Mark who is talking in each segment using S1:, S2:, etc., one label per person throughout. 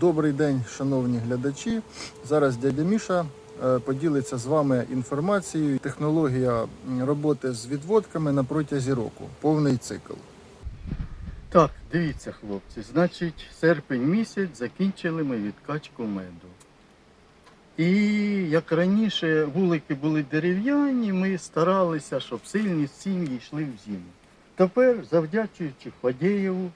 S1: Добрий день, шановні глядачі. Зараз дядя Міша е, поділиться з вами інформацією. Технологія роботи з відводками на протязі року. Повний цикл.
S2: Так, дивіться, хлопці, значить, серпень місяць закінчили ми відкачку меду. І як раніше вулики були дерев'яні, ми старалися, щоб сильні сім'ї йшли в зиму. Тепер, завдячуючи Фадєєву,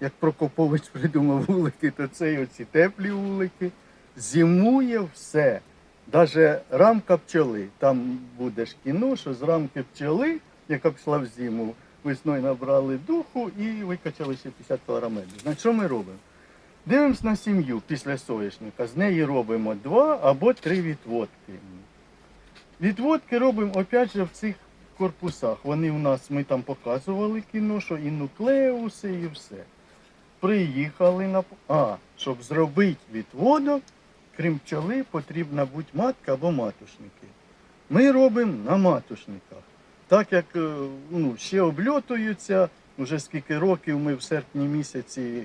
S2: як Прокопович придумав вулики, то це оці теплі вулики, зимує все. Даже рамка пчоли. Там буде ж кіно, що з рамки пчоли, яка пішла в зиму, весною набрали духу і викачали ще 50 кг. Значить, що ми робимо? Дивимось на сім'ю після соняшника. З неї робимо два або три відводки. Відводки робимо опять же в цих корпусах. Вони у нас, ми там показували кіно, що і нуклеуси, і все. Приїхали на А, щоб зробити відводок, крім пчоли, потрібна бути матка або матушники. Ми робимо на матушниках. Так як е, ну, ще обльотуються, вже скільки років ми в серпні місяці е,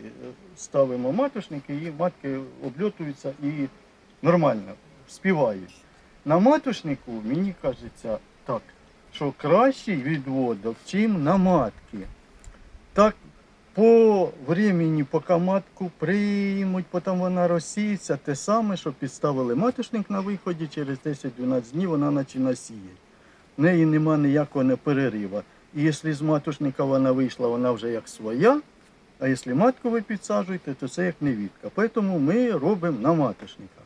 S2: ставимо матушники, і матки обльотуються і нормально співають. На матушнику мені кажеться так, що кращий відводок, чим на матки. Так по времени, поки матку приймуть, потім вона розсіється, те саме, що підставили матушник на виході, через 10-12 днів вона починає сіяти. В неї нема ніякого перерива. І якщо з матушника вона вийшла, вона вже як своя, а якщо матку ви підсаджуєте, то це як невідка. Тому ми робимо на матушниках.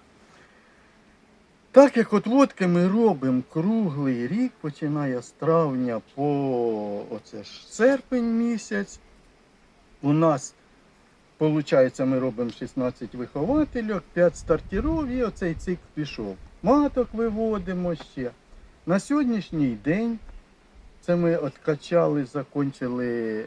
S2: Так як от водки ми робимо круглий рік, починає з травня по оце ж серпень місяць. У нас, виходить, ми робимо 16 вихователів, 5 стартірів і оцей цикл пішов. Маток виводимо ще. На сьогоднішній день це ми откачали, закончили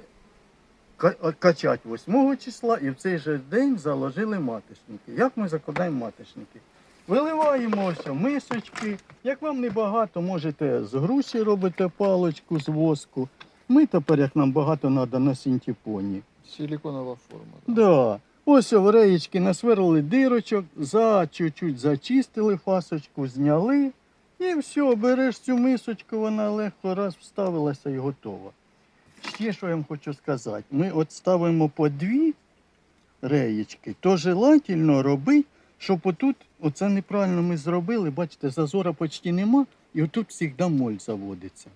S2: качати 8 числа і в цей же день заложили маточники. Як ми закладаємо маточники? Виливаємо ось мисочки. Як вам не багато, можете з груші робити паличку з воску. Ми тепер, як нам багато треба на синтепоні.
S1: Силіконова форма.
S2: Да. Ось реєчки насверлили дирочок, за чуть-чуть зачистили фасочку, зняли. І все, береш цю мисочку, вона легко раз вставилася і готова. Ще що я вам хочу сказати, ми от ставимо по дві реєчки, то желательно робити, щоб отут, оце неправильно ми зробили, бачите, зазора почти нема, і отут завжди моль заводиться.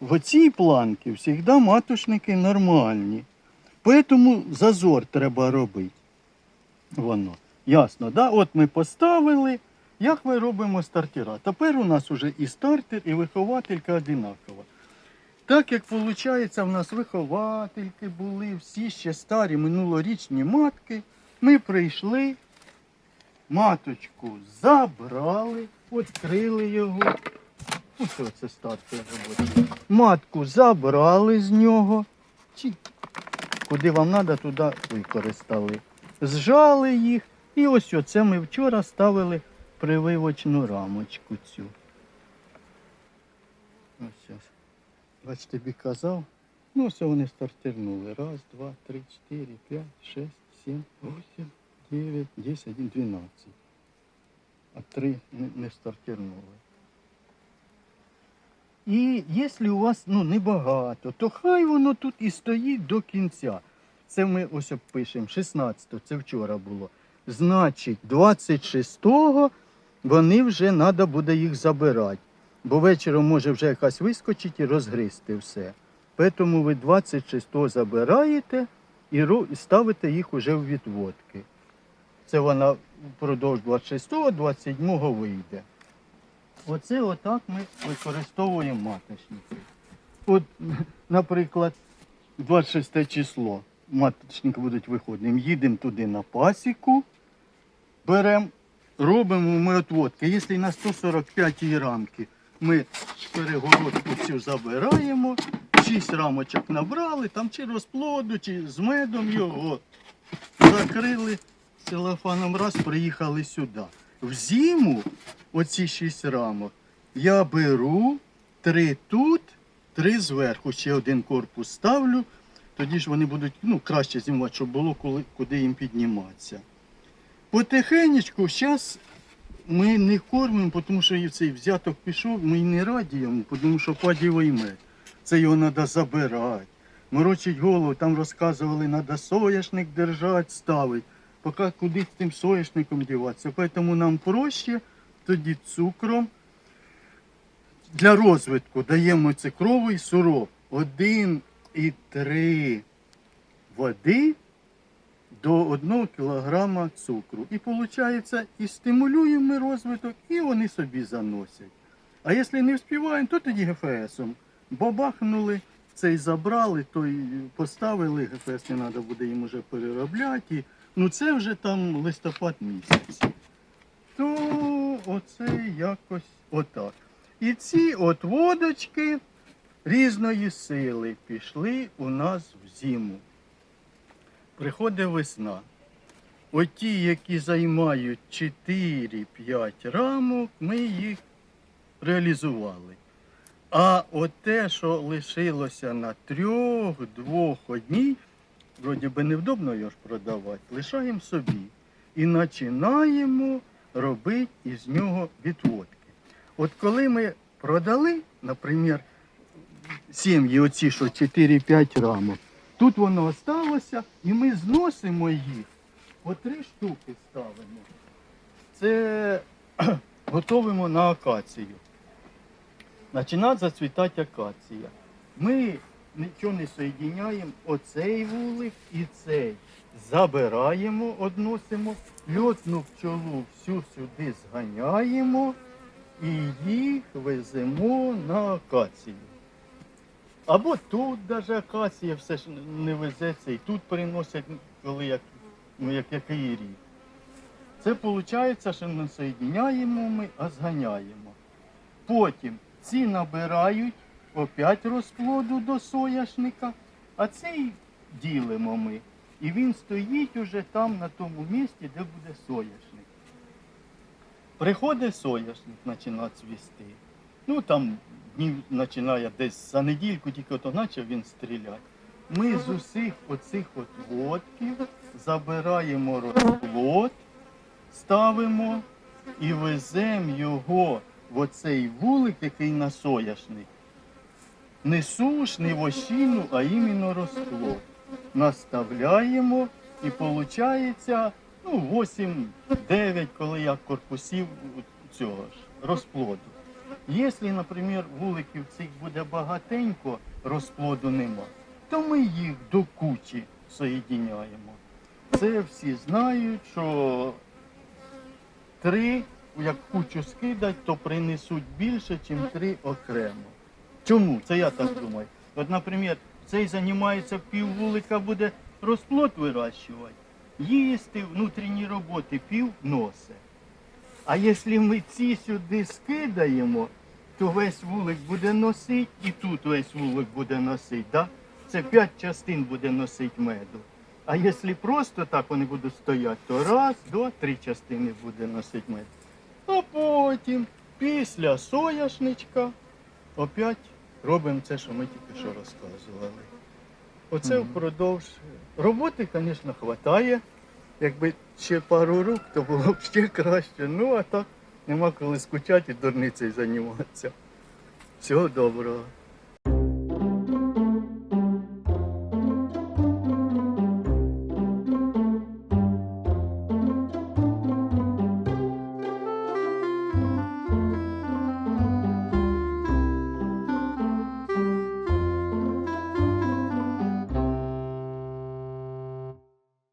S2: В оцій планці завжди матушники нормальні. Поэтому зазор треба робити. Воно. Ясно, да? От ми поставили. Як ми робимо стартера? Тепер у нас вже і стартер, і вихователька одинакова. Так як виходить, в нас виховательки були, всі ще старі минулорічні матки, ми прийшли, маточку забрали, відкрили його. Ось це стартер. Матку забрали з нього. Куди вам треба, туди використали. Зжали їх. І ось оце ми вчора ставили прививочну рамочку цю. Ось ось. Бач, тобі казав. Ну, ось вони стартернули. Раз, два, три, чотири, п'ять, шесть, сім, вісім, дев'ять, десять, дванадцять. А три не, не стартернули. І якщо у вас ну, небагато, то хай воно тут і стоїть до кінця. Це ми ось пишемо 16, це вчора було. Значить, 26-го вони вже треба буде їх забирати. Бо вечором може вже якась вискочить і розгризти все. Тому ви 26-го забираєте і ставите їх уже в відводки. Це вона впродовж 26-го, 27-го вийде. Оце отак ми використовуємо маточники. От, наприклад, 26 число маточники будуть виходити. Їдемо туди на пасіку, беремо, робимо ми отводки. Якщо на 145 рамки ми перегородку цю забираємо, 6 рамочок набрали, там чи розплоду, чи з медом його закрили целофаном раз, приїхали сюди. В зиму оці 6 рамок я беру три тут, три зверху. Ще один корпус ставлю. Тоді ж вони будуть ну, краще зимувати, щоб було коли, куди їм підніматися. Потихенечку, зараз ми не кормимо, тому що цей взяток пішов, ми не раді йому, тому що падівий мед. Це його треба забирати. Морочить голову, там розказували, треба соняшник держати, ставити. Поки куди з тим соняшником діватися. Тому нам проще тоді цукром. Для розвитку даємо цукровий сироп 1,3 води до 1 кг цукру. І виходить, і стимулюємо розвиток, і вони собі заносять. А якщо не вспіваємо, то тоді ГФСом. Бабахнули, цей забрали, той поставили, ГФС не треба буде їм вже переробляти. Ну це вже там листопад місяць. То оце якось отак. І ці от водочки різної сили пішли у нас в зиму. Приходить весна. Оті, які займають 4-5 рамок, ми їх реалізували. А от те, що лишилося на трьох, двох, одній, вроді би невдобно його ж продавати, лишаємо собі. І починаємо робити із нього відводки. От коли ми продали, наприклад, сім'ї, оці, що 4-5 рамок, тут воно осталося, і ми зносимо їх, по три штуки ставимо. Це готовимо на акацію. Починає зацвітати акація. Ми нічого не соєдиняємо, оцей вулик і цей. Забираємо, односимо, льотну пчолу всю сюди зганяємо і їх веземо на акацію. Або тут даже акація все ж не везеться, і тут приносять, коли як, ну, як який рік. Це виходить, що не соєдиняємо ми, а зганяємо. Потім ці набирають опять розплоду до соняшника, а цей ділимо ми. І він стоїть уже там, на тому місці, де буде соняшник. Приходить соняшник, починає цвісти. Ну там днів починає десь за недільку, тільки ото почав він стріляти. Ми з усіх оцих от водків забираємо розплод, ставимо і веземо його в оцей вулик, який на соняшник. Не суш, не вощину, а іменно розплод. Наставляємо і виходить ну, 8-9, коли як корпусів цього ж розплоду. Якщо, наприклад, вуликів цих буде багатенько, розплоду нема, то ми їх до кучі соєдиняємо. Це всі знають, що три, як кучу скидать, то принесуть більше, ніж три окремо. Чому? Це я так думаю. От, наприклад, цей займається пів вулика, буде розплод вирощувати, їсти внутрішні роботи пів носе. А якщо ми ці сюди скидаємо, то весь вулик буде носити і тут весь вулик буде носити. Да? Це п'ять частин буде носити меду. А якщо просто так вони будуть стояти, то раз, два, три частини буде носити мед. А потім, після соняшничка, опять робимо це, що ми тільки що розказували. Оце
S1: Мгм.
S2: впродовж роботи, звісно, вистачає. Якби ще пару рук, то було б ще краще. Ну, а так нема коли скучати і дурницею займатися. Всього доброго.